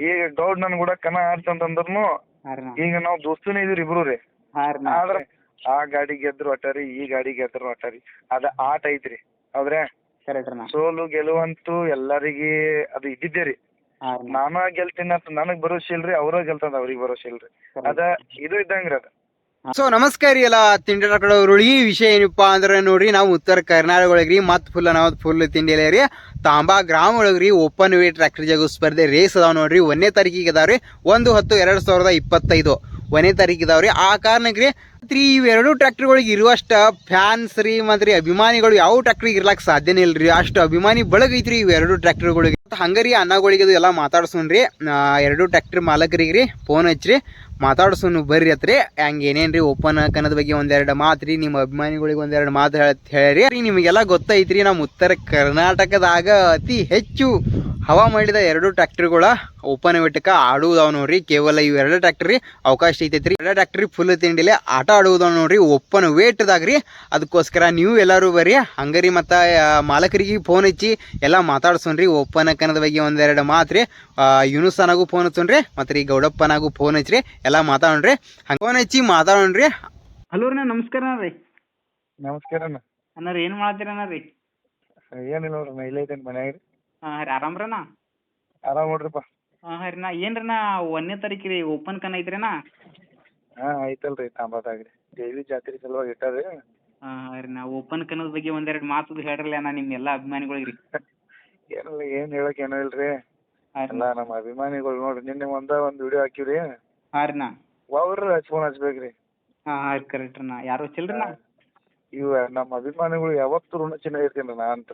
ಈಗ ಗೌಡ್ ನನ್ ಕೂಡ ಕನ ಆಡ್ತಂತಂದ್ರುನು ಈಗ ನಾವ್ ದೋಸ್ತನೇ ಇದೀವಿ ಇಬ್ರು ರೀ ಆದ್ರ ಆ ಗಾಡಿ ಗೆದ್ರು ಒಟ್ಟಾರಿ ಈ ಗಾಡಿ ಗೆದ್ರು ಒಟ್ಟಾರಿ ಅದ ಆಟ ಐತ್ರಿ. ಹೌದ್ರಾ ಸೋಲು ಗೆಲುವಂತೂ ಎಲ್ಲರಿಗೆ ಅದು ಇದ್ದಿದ್ದೇ ರೀ ನಾನ ಗೆಲ್ತೀನಿ ಅಂತ ನನಗ್ ಭರೋಸೆ ಇಲ್ರಿ ಅವ್ರ ಗೆಲ್ತದ ಅವ್ರಿಗೆ ಭರೋಸೆ ಇಲ್ರಿ. ಅದ ಇದು ಇದ್ದಂಗ್ರಿ ಅದ. ಸೊ ನಮಸ್ಕಾರ ಎಲ್ಲ ತಿಂಡಿ ಈ ವಿಷಯ ಏನಪ್ಪಾ ಅಂದ್ರೆ ನೋಡ್ರಿ, ನಾವು ಉತ್ತರ ಕರ್ನಾಟಕ ಒಳಗ್ರಿ ಮತ್ ಫುಲ್ ನಾವು ಫುಲ್ ತಿಂಡಿ ರೀ. ತಾಂಬಾ ಗ್ರಾಮ ಒಳಗ್ರಿ ಓಪನ್ ವೇ ಟ್ರ್ಯಾಕ್ಟರ್ ಜಾಗ ಸ್ಪರ್ಧೆ ರೇಸ್ ಅದಾವ ನೋಡ್ರಿ. ಒಂದನೇ ತಾರೀಕಿಗೆ ಅದಾವ್ರಿ. ಒಂದು ಹತ್ತು ಎರಡ್ ಸಾವಿರದ ಇಪ್ಪತ್ತೈದು. ಒಂದನೇ ತಾರೀಕಿಗೆ ಇದಾವ್ರಿ ಆ ಕಾರಣಕ್ಕೆ ರೀ ಇವೆರಡು ಟ್ರ್ಯಾಕ್ಟರ್ಗಳಿಗೆ ಇರುವಷ್ಟ ಫ್ಯಾನ್ಸ್ ರೀ ಮತ್ತು ರೀ ಅಭಿಮಾನಿಗಳು ಯಾವ ಟ್ರ್ಯಾಕ್ಟ್ರಿಗೆ ಇರ್ಲಾಕ್ ಸಾಧ್ಯನೇ ರೀ ಅಷ್ಟು ಅಭಿಮಾನಿ ಬಳಗ ಐತ್ರಿ ಇವೆರಡು ಟ್ರ್ಯಾಕ್ಟರ್ಗಳಿಗೆ ಹಂಗರಿ ಅನ್ನಗಳಿಗೆ ಅದು ಎಲ್ಲ ಮಾತಾಡ್ಸೋನ್ ರೀ ಎರಡು ಟ್ರ್ಯಾಕ್ಟರ್ ಮಾಲಕರಿಗೆ ರೀ ಫೋನ್ ಹಚ್ಚ್ರಿ. ಮಾತಾಡ್ಸೋನು ಬರ್ರಿ ಅತ್ರಿ ಹಂಗೆ ಏನೇನ್ರಿ ಓಪನ್ ಕನ್ನದ ಬಗ್ಗೆ ಒಂದೆರಡು ಮಾತು ರೀ. ನಿಮ್ಮ ಅಭಿಮಾನಿಗಳಿಗೆ ಒಂದೆರಡು ಮಾತು ಹೇಳಿ ಹೇಳಿರಿ. ರೀ ನಿಮಗೆಲ್ಲ ಗೊತ್ತೈತ್ರಿ ನಮ್ಮ ಉತ್ತರ ಕರ್ನಾಟಕದಾಗ ಅತಿ ಹೆಚ್ಚು ಹವಾ ಮಾಡಿದ ಎರಡು ಟ್ರ್ಯಾಕ್ಟರ್ಗಳ ಓಪನ್ ವೇಟಕ ಆಡುವುದಾವ ನೋಡ್ರಿ. ಕೇವಲ ಇವೆರಡು ಎರಡು ಟ್ರ್ಯಾಕ್ಟರ್ ಅವಕಾಶ ಐತೈತ್ರಿ. ಎರಡು ಟ್ರ್ಯಾಕ್ಟರ್ ಫುಲ್ ತಿಂಡಿಲೆ ಆಟ ಆಡುವುದಾವ ನೋಡ್ರಿ. ಓಪನ್ ವೇಟ್ದಾಗ ರೀ ಅದಕ್ಕೋಸ್ಕರ ನೀವು ಎಲ್ಲರೂ ಬರ್ರಿ. ಹಂಗರಿ ಮತ್ತು ಮಾಲಕರಿಗೆ ಫೋನ್ ಹಚ್ಚಿ ಎಲ್ಲ ಮಾತಾಡ್ಸೋಣ್ರಿ. ಓಪನ್ ಕನ್ನದ ಬಗ್ಗೆ ಒಂದೆರಡು ಮಾತ್ರಿ. ರೀ ಯುನುಸನಾಗೂ ಫೋನ್ ಹಚ್ಚೋಣ್ರಿ. ಮತ್ತು ರೀ ಗೌಡಪ್ಪನಾಗೂ ಫೋನ್ ಹಚ್ಚ್ರಿ ಎಲ್ಲ ಮಾತಾಡೋಣ್ರಿ. ಹಂಗೆ ಫೋನ್ ಹಚ್ಚಿ ಮಾತಾಡೋಣ್ರಿ. ಹಲೋ ರೀ ನಮಸ್ಕಾರ ರೀ. ನಮಸ್ಕಾರ ಅಣ್ಣ. ರೀ ಏನು ಅಣ್ಣ ರೀ? ಏನಿಲ್ಲ ನೋಡ್ರಿ ಇಲ್ಲೇ ಇದ್ದೇನೆ ಮನ್ಯಾಗ ರೀ ಹಾಂ ರೀ ಆರಾಮ್ರಣ್ಣ ಆರಾಮ್ ನೋಡ್ರಿಪ್ಪ. ಹಾಂ ಹಾಂ ರೀ ನಾ ಒಂದನೇ ತಾರೀಕು ರೀ ಓಪನ್ ಕನ್ ಐತ್ರಿಣ್ಣ ಹಾ ಐತಲ್ರಿ ತಾಂಬಾದಾಗ ರೀ. ದೇವಿ ಜಾತ್ರೆ ಸಲುವಾಗಿ ಇಟ್ಟಾರಿ ಹಾಂ ರೀ ನಾ ಓಪನ್ ಕನ್ನದ ಬಗ್ಗೆ ಒಂದೆರಡು ಮಾತು ಹೇಳ್ರಲ್ಲ ನಾ ನಿಮ್ಮ ಎಲ್ಲಾ ಅಭಿಮಾನಿಗಳಿಗೆ ರೀ. ಏನಿಲ್ಲ ಏನ್ ಹೇಳಕ್ ಏನೋ ಇಲ್ರಿ. ಎಲ್ಲ ನಮ್ಮ ಅಭಿಮಾನಿಗಳು ನೋಡ್ರಿ ನಿನ್ನೆ ಒಂದ ಒಂದ್ ವಿಡಿಯೋ ಹಾಕಿವ್ರಿ. ಹಾಂ ರೀ ನಾ ಅವ್ರ ಹಚ್ಕೊಂಡ್ ಹಚ್ಬೇಕ್ರಿ ಹಾಂ ಹಾಂ ಕರೆಕ್ಟ್ ರೀ ನಾ ಯಾರು ಹಚ್ಚಿಲ್ರಿ ನಾ ಇವ ನಮ್ಮ ಅಭಿಮಾನಿಗಳು ಯಾವತ್ತೂ ಋಣ ಚಿನ್ನ ಇರ್ತೀನಿ ನಾ ಅಂತ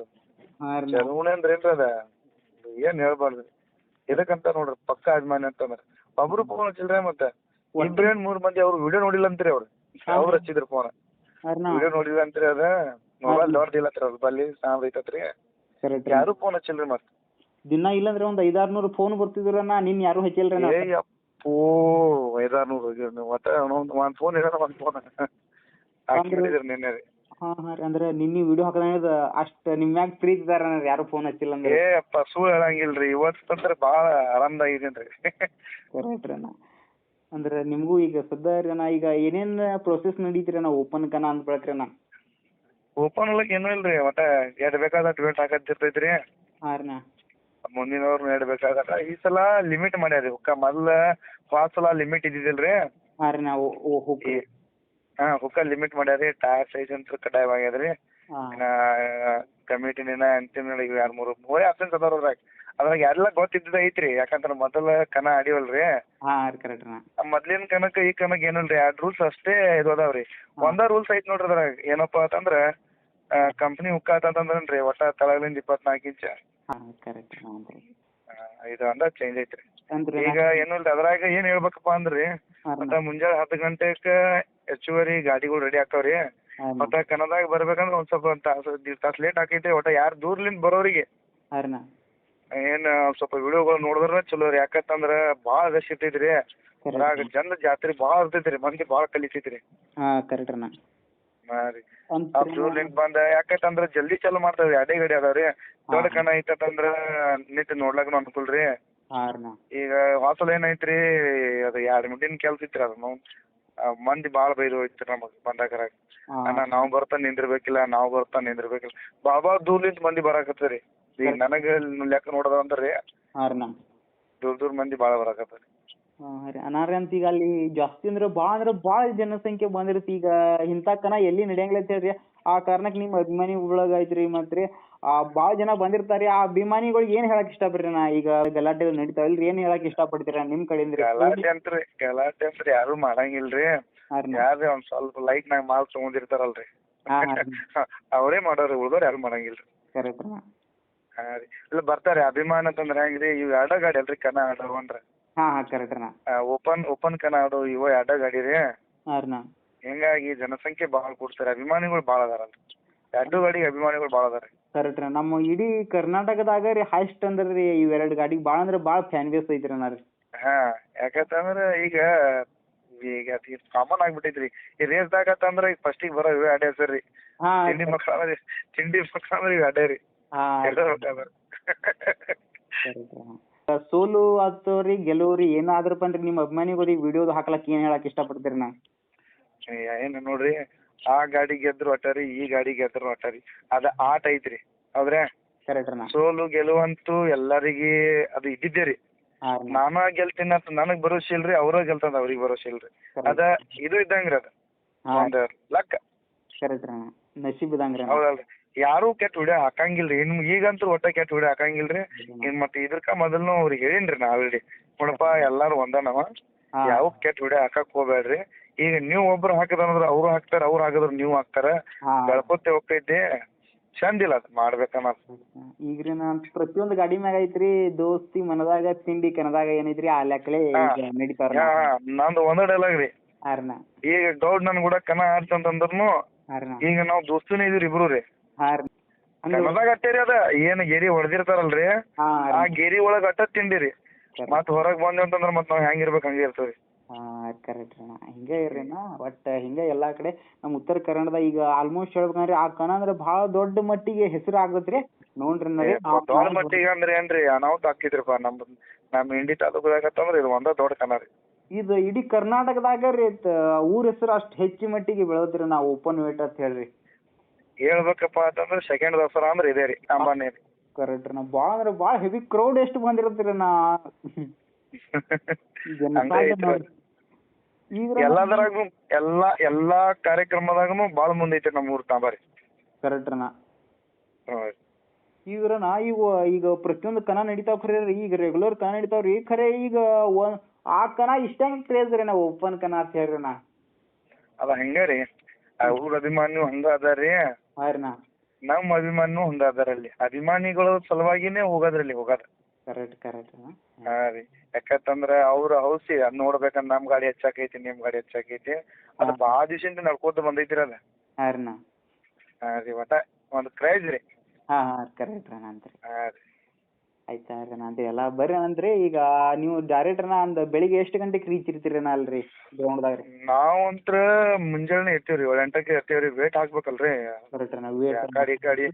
ನಾ ಅಂದ್ರೆ ಏನ್ರಿ ಅದ? ಏನ್ ಹೇಳ್ಬಾರ್ದು. ಎದಕ್ಕಂತ ನೋಡ್ರಿ ಪಕ್ಕ ಅಭಿಮಾನಿ ಅಂತಂದ್ರ. ಒಬ್ರು ಫೋನ್ ಹಚ್ಚಿಲ್ರಿ ಮತ್ತೆ? ಇಬ್ರೇನ್ ಮೂರ್ ಮಂದಿ ಅವ್ರು ವಿಡಿಯೋ ನೋಡಿಲ್ಲ ಅಂತ್ರಿ ಅವ್ರು ಅವ್ರು ಹಚ್ಚಿದ್ರು ಫೋನ್ ವಿಡಿಯೋ ನೋಡಿಲ್ಲ ಅಂತ್ರಿ ಅದ. ಮೊಬೈಲ್ ದೊಡ್ಡದಿಲ್ಲ ಹತ್ರ ಅವ್ರ ಬಲ್ಲಿ ಸಾಂಬ್ ಐತತ್ರಿ. ಯಾರು ಫೋನ್ ಹಚ್ಚಿಲ್ರಿ ಮತ್ತೆ. ದಿನ ಇಲ್ಲಂದ್ರೆ ಒಂದು ಐದಾರು ನೂರು ಫೋನ್ ನಾ ನಿನ್ನ ಯಾರು ಹಚ್ಚಿಲ್ರಿ ನಾ ಅಪ್ಪೋ ಐದಾರ್ನೂರು ಒಟ್ಟ ಒಂದ್ ಫೋನ್ ಇರೋಣ ಒಂದ್ ಫೋನ್ ಹಾಕಿಬಿಟ್ಟಿದ್ರಿ ನಿನ್ನೆ ರೀ. ಹಾಂ ಹಾಂ ರೀ. ಅಂದ್ರೆ ನಿನ್ನೆ ವಿಡಿಯೋ ಹಾಕದ ಅಷ್ಟ ನಿಮ್ ಮ್ಯಾಗ ಪ್ರೀತಿ ಇದಾರ ಯಾರು ಫೋನ್ ಹಚ್ಚಿಲ್ಲ ಅಂದ್ರೆ. ಏ ಅಪ್ಪ ಸುಳ್ಳು ಹೇಳಂಗಿಲ್ರಿ. ಇವತ್ತಂದ್ರ ಬಾಳ ರೀ. ಕರೆಕ್ಟ್ ರೀ ಅಣ್ಣ. ಅಂದ್ರೆ ನಿಮಗೂ ಈಗ ಸದ್ಯ ರೀ ಅಣ್ಣ ಈಗ ಏನೇನ್ ಪ್ರೊಸೆಸ್ ನಡೀತ್ರಿ ಅಣ್ಣ? ಓಪನ್ ಕನ ಅಂತ ಬಳಕ್ರಿ ಅಣ್ಣ. ಓಪನ್ ಒಳಗ್ ಏನೂ ಇಲ್ರಿ. ಒಟ್ಟ ಎಷ್ಟ್ ಬೇಕಾದ ಟ್ವೇಟ್ ಹಾಕತ್ತಿರ್ತೈತ್ರಿ ಹಾಂ ರೀ ಅಣ್ಣ. ಮುಂದಿನವ್ರು ಎಷ್ಟ್ ಬೇಕಾಗತ್ತ ಈ ಸಲ ಲಿಮಿಟ್ ಮಾಡ್ಯಾರಿ. ಹುಕ್ಕ ಮೊದ್ಲ ಹೋದ್ ಸಲ ಲಿಮಿಟ್ ಇದ್ದಿದ್ದಿಲ್ರಿ ಹಾ ರೀ ನಾವು ಹೋಗಿ ಈ ಹಾ ಹುಕ್ಕ ಲಿಮಿಟ್ ಮಾಡ್ಯಾರಿ ಟೈರ್ ಸೈಜ್ ಅಂತ ಕಡ್ಡಾಯ ರೀ ಹಾಂ. ಇನ್ನ ಕಮಿಟಿನ ಅಂತಿಮ ಯಾರ ಮೂರು ಮೂರೇ ಆಪ್ಷನ್ಸ್ ಅದಾವ ಅದ್ರಾಗ. ಅದ್ರಾಗ ಎಲ್ಲ ಗೊತ್ತಿದ್ದ ಐತ್ರಿ ಯಾಕಂದ್ರ ಮೊದಲ ಕನ ಆಡಿವಲ್ರಿ. ಹಾಂ ಕರೆಕ್ಟ್ ಅಣ್ಣ ಮೊದ್ಲಿನ ಕನಕ ಈ ಕನಕ ಏನಿಲ್ರಿ ಎರಡ್ ರೂಲ್ಸ್ ಅಷ್ಟೇ ಇದು ಅದಾವ್ರಿ. ಒಂದ ರೂಲ್ಸ್ ಐತಿ ನೋಡ್ರಿ ಅದ್ರಾಗ ಏನಪ್ಪಾ ಅಂತಂದ್ರ ಕಂಪ್ನಿ ಹುಕ್ಕ ಏನ್ರಿ ಒಟ್ಟ ತಳಗಳಿಂದ ಇಪ್ಪತ್ನಾಲ್ಕು ಇಂಚ. ಹಾ ಕರೆಕ್ಟ್ ಇದು ಅಂದ ಚೇಂಜ್ ಐತ್ರಿ. ಈಗ ಏನಿಲ್ರಿ ಅದ್ರಾಗ ಏನ್ ಹೇಳ್ಬೇಕಪ್ಪ ಅಂದ್ರಿ ಮತ್ತ ಮುಂಜಾನೆ ಹತ್ತು ಗಂಟೆಕ ಹೆಚ್ಚುವರಿ ಗಾಡಿಗಳು ರೆಡಿ ಆಕಾವ್ರಿ ಹಾಂ ಮತ್ತ ಕನ್ನಡದಾಗ ಬರ್ಬೇಕಂದ್ರ ಒಂದ್ ಸ್ವಲ್ಪ ಒಂದ್ ತಾಸು ತಾಸ್ ಲೇಟ್ ಆಕೈತಿ ಒಟ್ಟ ಯಾರ್ ದೂರ್ಲಿಂದ ಬರೋರಿಗೆ. ಹಾಂ ರೀ ಏನ್ ಸ್ವಲ್ಪ ವಿಡಿಯೋಗಳು ನೋಡಿದ್ರ ಚಲೋ ರೀ ಯಾಕಂತಂದ್ರ ಬಾಳ ರಶ್ ಇರ್ತೈತ್ರಿ. ಅದ್ರಾಗ ಜನ ಜಾತ್ರೆ ಬಾಳ ಇರ್ತೈತ್ರಿ ಮಂದಿ ಬಾಳ ಕಲಿತೈತ್ರಿ. ಹಾಂ ಕರೆಕ್ಟ್ ರೀ ಅಣ್ಣ ಹಾ ರೀ. ಅಂತ ಆ ದೂರ್ಲಿಂದ ಬಂದ ಯಾಕಂತಂದ್ರ ಜಲ್ದಿ ಚಾಲು ಮಾಡ್ತಾವ್ರಿ ಅಡೆ ಗಡಿ ಅದಾವ್ರಿ ದೊಡ್ಡ ಕಣ ಐತಂದ್ರ ನಿಂತ್ ನೋಡ್ಲಾಕನು ಅನುಕೂಲ ರೀ ಹಾಂ ರೀ ಅಣ್ಣ ಈಗ ವಾಸಲ್ ಏನೈತ್ರಿ ಅದ ಎರಡ್ ಮಿಂಟಿನ್ ಕೆಲ್ಸ ಇತ್ರಿ ಅದನ್ನು ಮಂದಿ ಬಾಳ ಬೈದು ಹೋಯ್ತ್ರಿ ನಮಗ್ ಬಂದಾಕರ ಅಣ್ಣ ನಾವ್ ಬರ್ತಾ ನಿಂದಿರ್ಬೇಕಿಲ್ಲ ನಾವ್ ಬರ್ತಾ ನಿಂದಿರ್ಬೇಕಿಲ್ಲ. ಬಾಳ ದೂರ್ಲಿಂದ ಮಂದಿ ಬರಾಕತ್ತರಿ. ಈಗ ನನಗ ಲೆಕ್ಕ ನೋಡದ ಅಂದ್ರಿ ಹಾಂ ರೀ ದೂರ್ ದೂರ್ ಮಂದಿ ಬಾಳ ಬರಾಕತ್ತರಿ. ಹಾಂ ರೀ. ಅನಾರ ಅಂತ ಈಗ ಅಲ್ಲಿ ಜಾಸ್ತಿ ಅಂದ್ರೆ ಬಾಳ ಅಂದ್ರೆ ಬಾಳ ಜನಸಂಖ್ಯೆ ಬಂದಿರುತ್ತೆ. ಈಗ ಇಂಥ ಕನ ಎಲ್ಲಿ ನಡೆಯಂಗಿಲ್ಲ ಅಂತ ಹೇಳ್ರಿ. ಆ ಕಾರಣಕ್ಕೆ ನಿಮ್ಮ ಅಭಿಮಾನಿ ಒಳಗೆ ಐತ್ರಿ ಮತ್ತು ರೀ ಆ ಭಾಳ ಜನ ಬಂದಿರ್ತಾರೆ ಆ ಅಭಿಮಾನಿಗಳಿಗೆ ಏನು ಹೇಳಕ್ ಇಷ್ಟಪಡ್ರಿ ನಾ? ಈಗ ಗಲಾಟೆ ನಡೀತಾವಲ್ರಿ ಏನು ಹೇಳಕ್ ಇಷ್ಟಪಡ್ತೀರಾ ನಿಮ್ಮ ಕಡೆಯಿಂದ ಗಲಾಟೆ ಅಂತ್ರಿ ಗಲಾಟೆ ಅಂತ್ರಿ ಯಾರು ಮಾಡಂಗಿಲ್ರಿ. ಯಾರೇ ಒಂದ್ ಸ್ವಲ್ಪ ಲೈಟ್ ನಾಗ ಮಾಲ್ ತಗೊಂಡಿರ್ತಾರಲ್ರಿ. ಅವರೇ ಮಾಡೋರಿ ಉಳ್ದೋರ್ ಯಾರು ಮಾಡಂಗಿಲ್ರಿ. ಸರಿ ಹಾ ರೀ. ಇಲ್ಲ ಬರ್ತಾರೆ ಅಭಿಮಾನ ಅಂತಂದ್ರೆ ಹೆಂಗ್ರಿ ಇವ್ ಎರಡ ಗಾಡಿ ಅಲ್ರಿ ಕನ ಆಡೋ ಅಂದ್ರ. ಹಾಂ ಓಪನ್ ಓಪನ್ ಕನ ಆಡೋ ಇವ ಎರಡ ಗಾಡಿ ರೀ. ಹಾಂ ರೀ ಹಿಂಗಾಗಿ ಜನಸಂಖ್ಯೆ ಬಾಳ ಕೊಡ್ತಾರೆ ಅಭಿಮಾನಿಗಳು ಬಾಳ ಅದಾರಲ್ರಿ ಎರಡು ಗಾಡಿ ಅಭಿಮಾನಿಗಳು ಬಾಳ ಅದಾರ ಕರೆಕ್ಟ್ ರೀ ನಮ್ಮ ಇಡೀ ಕರ್ನಾಟಕದಾಗ ರೀ ಹೈಸ್ಟ್ ಅಂದ್ರೆ ರೀ ಇವೆರಡು ಗಾಡಿ ಭಾಳ ಅಂದ್ರೆ ಭಾಳ ಫ್ಯಾನ್ ಬೇಸ್ ಐತ್ರಿ ಅಣ್ಣ ರೀ. ಹಾ ಯಾಕಂತಂದ್ರ ಈಗ ಈಗ ಕಾಮನ್ ಆಗ್ಬಿಟ್ಟೈತ್ರಿ. ಈ ರೇಸ್ದಾಗ ಅಂದ್ರ ಈಗ ಫಸ್ಟಿಗೆ ಬರೋ ಇವೇ ಅಡ್ಡೆ ಸರಿ. ಹಾ ತಿಂಡಿ ಮಕ್ಳು ಅಂದ್ರೆ ತಿಂಡಿ ಮಕ್ಳು ಅಂದ್ರೆ ಇವ್ ಅಡ್ಡೆ ರೀ. ಹಾಂ ಎಲ್ಲ ಬೇಕಾದ್ರೆ. ಕರೆಕ್ಟ್ ರೀ ಸೋಲು ಆತವ್ರಿ ಗೆಲುವ್ರಿ ಏನಾದ್ರ ಬನ್ರಿ ನಿಮ್ಮ ಅಭಿಮಾನಿಗಳಿಗೆ ವಿಡಿಯೋದು ಹಾಕ್ಲಕ್ ಏನ್ ಹೇಳಕ್ ಇಷ್ಟಪಡ್ತೀರಿ ನಾ ಏನು ನೋಡ್ರಿ ಆ ಗಾಡಿ ಗೆದ್ರು ಅಟ್ಟಾರಿ ಈ ಗಾಡಿ ಗೆದ್ರು ಅಟ್ಟಾರಿ ಅದ ಆಟ ಐತ್ರಿ ಹೌದ್ರಾ? ಕರೆಕ್ಟ್ ಸೋಲು ಗೆಲುವಂತೂ ಎಲ್ಲರಿಗೆ ಅದು ಇದ್ದಿದ್ದೇ ರೀ. ಹಾ ರೀ ನಾನ ಗೆಲ್ತೀನಿ ಅಂತ ನನಗ್ ಭರೋಸೆ ಇಲ್ರಿ ಅವ್ರ ಗೆಲ್ತಂದ ಅವ್ರಿಗೆ ಭರೋಸೆ ಇಲ್ರಿ. ಅದ ಇದು ಇದ್ದಂಗ್ರಿ ಅದ. ಹಾ ಒಂದ್ ಲಕ್. ಕರೆಕ್ಟ್ ರೀ ನಸೀಬ್ ಇದಂಗ್ರಿ ಅಣ್ಣ. ಹೌದಲ್ರಿ. ಯಾರು ಕೆಟ್ಟ ವಿಡಿಯೋ ಹಾಕಂಗಿಲ್ರಿ. ಇನ್ ಈಗಂತೂ ಒಟ್ಟ ಕೆಟ್ಟ ವಿಡಿಯೋ ಹಾಕಂಗಿಲ್ರಿ. ಇನ್ ಮತ್ತೆ ಇದ್ರಕ ಮೊದಲ್ನು ಅವ್ರಿಗೆ ಹೇಳಿನ್ರಿ ನಾ ಆಲ್ರೆಡಿ ನೋಡಪ್ಪ ಎಲ್ಲಾರು ಒಂದ ನಾವ ಹಾ. ಯಾವ ಕೆಟ್ಟ ವಿಡಿಯೋ ಹಾಕಕ್ ಹೋಗ್ಬೇಡ್ರಿ ಈಗ ನೀವ್ ಒಬ್ರು ಅಂದ್ರ ಅವ್ರು ಹಾಕ್ತಾರ ಅವ್ರು ಹಾಕಿದ್ರ ನೀವ್ ಹಾಕ್ತಾರ. ಹಾ. ಬೆಳ್ಕೊತೆ ಹೋಗ್ತೈತಿ. ಚಂದ ಇಲ್ಲ ಅದ್ ಮಾಡ್ಬೇಕನ್ನೋದು ಈಗ್ರಿ ನಾನ್ ಪ್ರತಿಯೊಂದು ಗಾಡಿ ಮ್ಯಾಗ ಐತ್ರಿ ದೋಸ್ತಿ ಮನದಾಗ ತಿಂಡಿ ಕನದಾಗ ಏನೈತ್ರಿ ಆ ಲೆಕ್ಕಲೆ. ಈಗ ನಡೀತಾವ್ರ ಯಾ ನಂದು ಒಂದ ಡೈಲಾಗ್ ರೀ. ಹಾರ್ನ ಈಗ ಗೌಡ್ ನನ್ ಕೂಡ ಕನ ಆಡ್ತಂತಂದ್ರುನು ಹಾರ್ನ ಈಗ ನಾವ್ ದೋಸ್ತನೇ ಇದೀರಿ ಇಬ್ರು ರೀ. ಹಾರ್ನ ಕನ್ನದಾಗ ಅಟ್ಟೇರಿ ಅದ. ಏನ್ ಗೆರಿ ಹೊಡೆದಿರ್ತಾರಲ್ರಿ. ಹಾ ಆ ಗೆರಿ ಒಳಗ್ ಅಟ್ಟ ತಿಂಡಿರಿ ಮತ್ ಹೊರಗ್ ಬಂದ್ವಿ ಅಂತಂದ್ರ ಮತ್ ನಾವ್ ಹೆಂಗಿರ್ಬೇಕು ಹಂಗೆ ಇರ್ತೇವ್ರಿ ಹಾ ಕರೆಕ್ಟ್ ಅಣ್ಣ ಹಿಂಗ ಇರ್ರಿ ಅಣ್ಣ. ಒಟ್ಟ ಹಿಂಗ ಎಲ್ಲಾ ಕಡೆ ನಮ್ ಉತ್ತರ ಕನ್ನಡದ ಈಗ ಆಲ್ಮೋಸ್ಟ್ ಹೇಳ್ಬೇಕಂದ್ರೆ ಆ ಕಣ ಅಂದ್ರೆ ಬಾಳ ದೊಡ್ಡ ಮಟ್ಟಿಗೆ ಹೆಸರು ಆಗತ್ರಿ ನೋಡ್ರಿ ಆ ದೊಡ್ಡ ಮಟ್ಟಿಗೆ ಅಂದ್ರೆ ಏನ್ರಿ? ಅನಾಹುತ ಹಾಕಿದ್ರಿಪ್ಪ. ನಮ್ ನಮ್ ಇಂಡಿ ತಾಲೂಕದಾಗ ಅಂತಂದ್ರ ಇದು ಒಂದ ದೊಡ್ಡ ಕನ ರೀ. ಇದು ಇಡೀ ಕರ್ನಾಟಕದಾಗ ರೀ ಊರ ಹೆಸರು ಅಷ್ಟ ಹೆಚ್ಚು ಮಟ್ಟಿಗೆ ಬೆಳದ್ರಿ ನಾವು ಓಪನ್ ವೇಟ್ ಅಂತ ಹೇಳ್ರಿ. ಹೇಳ್ಬೇಕಪ್ಪ ಅಂತಂದ್ರೆ ಸೆಕೆಂಡ್ ದಸರಾ ಅಂದ್ರ ಇದೇ ರೀ ಅಂಬಾನಿ ರೀ. ಕರೆಕ್ಟ್ ನಾ ಭಾಳ ಅಂದ್ರೆ ಭಾಳ ಹೆವಿ ಕ್ರೌಡ್ ಎಷ್ಟು ಬಂದಿರತ್ರಿ ನಾ ಎಲ್ಲಾದ್ರಾಗೂ ಎಲ್ಲಾ ಎಲ್ಲಾ ಕಾರ್ಯಕ್ರಮದಾಗನು ಬಾಳ ಮುಂದೈತಿ ನಮ್ಮ ಊರ್ ತಾಂಬಾರಿ. ಕರೆಕ್ಟ್ ನಾ. ಈಗ ಈಗ ಈಗ ಪ್ರತಿಯೊಂದು ಕನ ನಡೀತಾವ್ ಖರೆ ರೀ ಈಗ ರೆಗ್ಯುಲರ್ ಕನ ನಡೀತಾವ್ರಿ ಖರೆ ಈಗ ಆ ಕನ ಇಷ್ಟ ಕ್ರೇಜ್ ರೀ ನಾ ಓಪನ್ ಕನ ಅಂತ ಹೇಳ್ರಿ ನಾ. ಅದ ಹೆಂಗ ರೀ ಊರ ಅಭಿಮಾನಿ ಹಂಗ ಅದಾರಿ ನಮ್ಮ ಅಭಿಮಾನಿನೂ ಹಂಗ ಅದಾರ ಅಲ್ಲಿ. ಅಭಿಮಾನಿಗಳ ಸಲುವಾಗಿನೇ ಹೋಗೋದ್ರಲ್ಲಿ ಹೋಗೋದ. ಕರೆಕ್ಟ್ ಕರೆಕ್ಟ್ ಹಾ ರೀ. ಯಾಕಂತಂದ್ರ ಅವ್ರ ಹೌಸಿ ಅದ್ ನೋಡ್ಬೇಕಂದ್ ನಮ್ ಗಾಡಿ ಹೆಚ್ಚಾಕೈತಿ ನಿಮ್ ಗಾಡಿ ಹೆಚ್ಚಾಕೈತಿ. ಅದ್. ಬಾಳ ದಿವಸದಿಂದ ನಡ್ಕೋತ ಬಂದೈತ್ರಿ ಅದ ಹಾ ರೀ ನಾ. ಹಾ ರೀ ಒಟ್ಟ ಒಂದ್ ಕ್ರೈಜ್ ರೀ. ಹಾ ಹಾ ಕರೆಕ್ಟ್ ರೀ ಹಾ ರೀ. ಆಯ್ತಾ ರೀ ಎಲ್ಲ ಬರ್ರಿ ಅಂದ್ರೆ ಈಗ ನೀವು ಡೈರೆಕ್ಟ್ರ ಅಂದ್ ಬೆಳಿಗ್ಗೆ ಎಷ್ಟು ಗಂಟೆಗೆ ರೀಚ್ ಇರ್ತೀರಿ ನಾ ಅಲ್ರಿ ಗ್ರೌಂಡ್ದಾಗ ರೀ? ನಾವಂತ್ರ ಮುಂಜಾನೆ ಇರ್ತೀವ್ರಿ ಏಳ್ ಎಂಟಕ್ಕೆ ಇರ್ತೀವ್ರಿ ವೇಟ್ ಹಾಕ್ಬೇಕಲ್ರಿ. ಕರೆಕ್ಟ್ ನಾವು ಆ ವೇಟ್ ಕಡೆ ಈ ಕಡೆ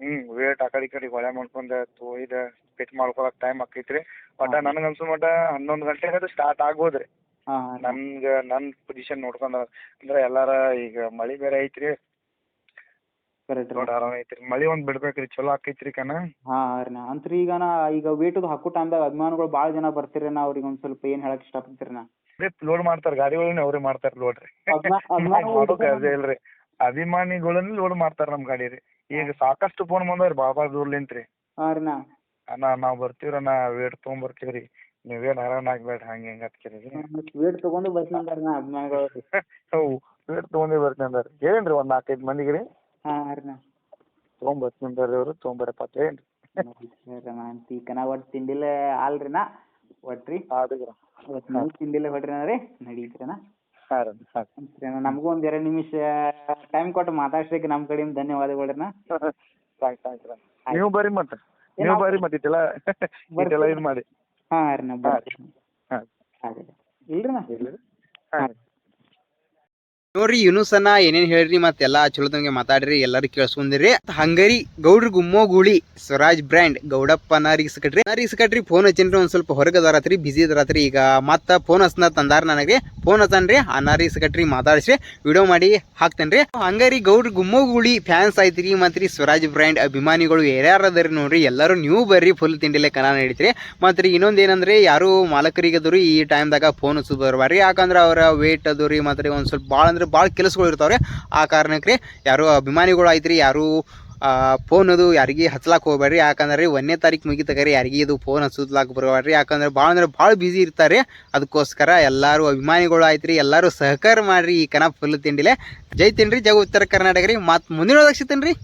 ಹ್ಮ್ ವೇಟ್ ಆ ಕಡೆ ಈ ಕಡೆ ಹೊಳೆ ಮಾಡ್ಕೊಂಡ ತೋಯ್ದ ಪಿಟ್ ಮಾಡ್ಕೊಳಕ್ ಟೈಮ್ ಆಕೈತ್ರಿ. ಒಟ್ಟ ನನಗ ಅನ್ಸೋ ಮಟ ಹನ್ನೊಂದ್ ಗಂಟೆ ಅದು ಸ್ಟಾರ್ಟ್ ಆಗ್ಬೋದ್ರಿ. ಹಾ. ನನ್ಗ ನನ್ ಪೊಸಿಷನ್ ನೋಡ್ಕೊಂಡ ಅಂದ್ರ ಎಲ್ಲಾರ ಈಗ ಮಳಿ ಬೇರೆ ಐತ್ರಿ. ಕರೆಕ್ಟ್ ದೊಡ್ಡ ಆರಾಮ ಐತ್ರಿ. ಮಳಿ ಒಂದ್ ಬಿಡ್ಬೇಕ್ರಿ ಚಲೋ ಆಕೈತ್ರಿ ಕಣ. ಹಾ ರೀ ನಾ. ಅಂತ್ರಿ ಈಗ ನಾ ಈಗ ವೇಟದು ಹಾಕೋ ಟೈಮ್ದಾಗ ಅಭಿಮಾನಿಗಳು ಭಾಳ ಜನ ಬರ್ತೀರಿ ನಾ ಅವ್ರಿಗೆ ಒಂದ್ ಸ್ವಲ್ಪ ಏನ್ ಹೇಳಕ್ ಇಷ್ಟಪಡ್ತೀರಿ ನಾ. ಲೋಡ್ ಮಾಡ್ತಾರ ಗಾಡಿಗಳನ್ನ ಅವ್ರೇ ಮಾಡ್ತಾರ ಲೋಡ್ ರೀ. ಅಭಿಮಾ- ಇಲ್ರಿ. ಅಭಿಮಾನಿಗಳನ್ನ ಲೋಡ್ ಮಾಡ್ತಾರ ನಮ್ ಗಾಡಿ ರೀ. ಈಗ ಸಾಕಷ್ಟು ಫೋನ್ ಬಂದವ್ರಿ ಬಾಬಾ ದೂರ್ಲಿಂತ್ರಿ. ಹಾ ರೀ ನಾ. ಅಣ್ಣ ನಾವ್ ಬರ್ತೀವ್ರಣ್ಣ ವೇಟ್ ತಗೊಂಡ್ ಬರ್ತೀವ್ರಿ ನೀವೇನ್ ಹೈರಾಣ ಆಗ್ಬೇಡ್ರಿ ಹಂಗ ಹಿಂಗ ಅಂತ ಕೇಳಿದ್ರಿ ವೇಟ್ ತಗೊಂಡು ಬರ್ತೀನಿ ನಾ ಅಭಿಮಾನಿಗಳು ಅವು ವೇಟ್ ತೊಗೊಂಡೇ ಬರ್ತೀನಿ ಅಂದಾರ. ಹೇಳೇನ್ರಿ ಒಂದ್ ನಾಲ್ಕೈದು ಮಂದಿಗೆ ರೀ ಹಾ ರೀ ನಾ. ತೊಗೊಂಡ್ ಬರ್ತೀನಿ ಅಂದಾರ್ರಿ ಅವ್ರು ತೊಗೊಂಬರಪ್ಪ ಅಂತ ಹೇಳೇನ್ರಿ ಈಗ ನಾ ಒಟ್ಟು ತಿಂಡಿಲೆ ಅಲ್ರಿ ನಾ ಒಟ್ರಿ. ಅದಕ್ಕೆ ಒಟ್ಟು ನೀವು ತಿಂಡಿಲೆ ಹೊಡ್ರಿ ನಾ ರೀ ನಡೀತ್ರಿ ನಾ. ಅಣ್ಣ, ನಮಗೂ ಒಂದ್ ಎರಡ್ ನಿಮಿಷ ಟೈಮ್ ಕೊಟ್ಟು ಮಾತಾಡ್ಸಕ್ಕೆ ನಮ್ ಕಡೆಯಿಂದ ಧನ್ಯವಾದಗಳು ರೀ ನಾ ಥ್ಯಾಂಕ್ಸ್ ಥ್ಯಾಂಕ್ಸ್ ನೀವು ಬರ್ರಿ ಮತ್ತೆ. ನೀವು ಬರ್ರಿ ಮತ್ತೆ ಇದೆಲ್ಲ ಇದೆಲ್ಲ ಇದು ಮಾಡಿ. ಹಾ ರೀ ನಾ ಬರ್ತೀನಿ ಹಾಂ. ಇಲ್ರಿ ನಾ ಹಾಂ ನೋಡ್ರಿ ಯುನುಸನ್ನ ಏನೇನ್ ಹೇಳ್ರಿ ಮತ್ತೆಲ್ಲಾ ಚಲೋ ತಂಗೆ ಮಾತಾಡ್ರಿ, ಎಲ್ಲಾರು ಕೇಳಿಸ್ಕೊಂಡಿರಿ. ಹಂಗರಿ, ಗೌಡ್ರ ಗುಮ್ಮೋ ಗೂಳಿ ಸ್ವರಾಜ್ ಬ್ರ್ಯಾಂಡ್, ಗೌಡಪ್ಪ ನಾರಿಗೆ ಸಿಕಟ್ರಿ ನಾರಿಗೆ ಸಿಕ್ಕಟ್ರಿ ಫೋನ್ ಹಚ್ಚಿನ್ರಿ, ಒಂದ್ ಸ್ವಲ್ಪ ಹೊರಗೆ ಅದಾರತ್ರಿ ಬಿಸಿ ಅದಾರತ್ರಿ. ಈಗ ಮತ್ತ ಫೋನ್ ಹಚ್ನ ತಂದಾರ ನನಗೆ. ಫೋನ್ ಹಚ್ಚನ್ರಿ ಆ ನಾರಿಗೆ ಸಿಕಟ್ರಿ ಮಾತಾಡ್ಸಿ. ವಿಡಿಯೋ ಮಾಡಿ ಹಾಕ್ತೇನ್ರಿ. ಹಂಗರಿ, ಗೌಡ್ರ ಗುಮ್ಮೋ ಗೂಳಿ ಫ್ಯಾನ್ಸ್ ಐತ್ರಿ ಮತ್ರಿ ಸ್ವರಾಜ್ ಬ್ರ್ಯಾಂಡ್ ಅಭಿಮಾನಿಗಳು ಯಾರ್ಯಾರ ಅದಾರಿ ನೋಡ್ರಿ. ಎಲ್ಲರೂ ನೀವು ಬರ್ರಿ ಫುಲ್ ತಿಂಡಿಲೆ ಕನ ನಡೀತ್ರಿ ಮತ್ರಿ ಇನ್ನೊಂದ್ ಏನಂದ್ರೆ, ಯಾರು ಮಾಲಕರಿಗೆ ಈ ಈ ಟೈಮ್ದಾಗ ಫೋನ್ ಹಚ್ಚೋದು ಬರ್ಬಾರ್ರಿ ಯಾಕಂದ್ರೆ ಅವರ ವೇಟ್ ಅದು ರೀ ಮತ್ತೆ ಒಂದ್ ಸ್ವಲ್ಪ ಭಾಳ ಅಂದ್ರೆ ಭಾಳ ಕೆಲಸಗಳು ಇರ್ತಾವ್ರಿ. ಆ ಕಾರಣಕ್ಕೆ ಯಾರು ಅಭಿಮಾನಿಗಳು ಆಯ್ತು ರೀ ಯಾರು ಫೋನ್ ಅದು ಯಾರಿಗೆ ಹಚ್ಲಾಕ್ ಹೋಗ್ಬೇಡ್ರಿ ಯಾಕಂದ್ರೆ ಒಂದನೇ ತಾರೀಕು ಮುಗಿತಕರಿ ಯಾರಿಗೆ ಇದು ಫೋನ್ ಹಚ್ಚಲಾಕ್ ಬರಬೇಡ್ರಿ ಯಾಕಂದ್ರೆ ಭಾಳ ಅಂದ್ರೆ ಭಾಳ ಬ್ಯುಸಿ ಇರ್ತಾರೆ. ಅದಕ್ಕೋಸ್ಕರ ಎಲ್ಲರೂ ಅಭಿಮಾನಿಗಳು ಆಯ್ತ್ರಿ, ಎಲ್ಲರೂ ಸಹಕಾರ ಮಾಡ್ರಿ ಈ ಕನ ಫುಲ್ ತಿಂಡಿಲೆ. ಜೈ ತಿನ್ರಿ ಜಗ ಉತ್ತರ ಕರ್ನಾಟಕ ರೀ. ಮತ್ತು ಮುಂದಿನ ಸಿಗ್ತೇನೆ ರೀ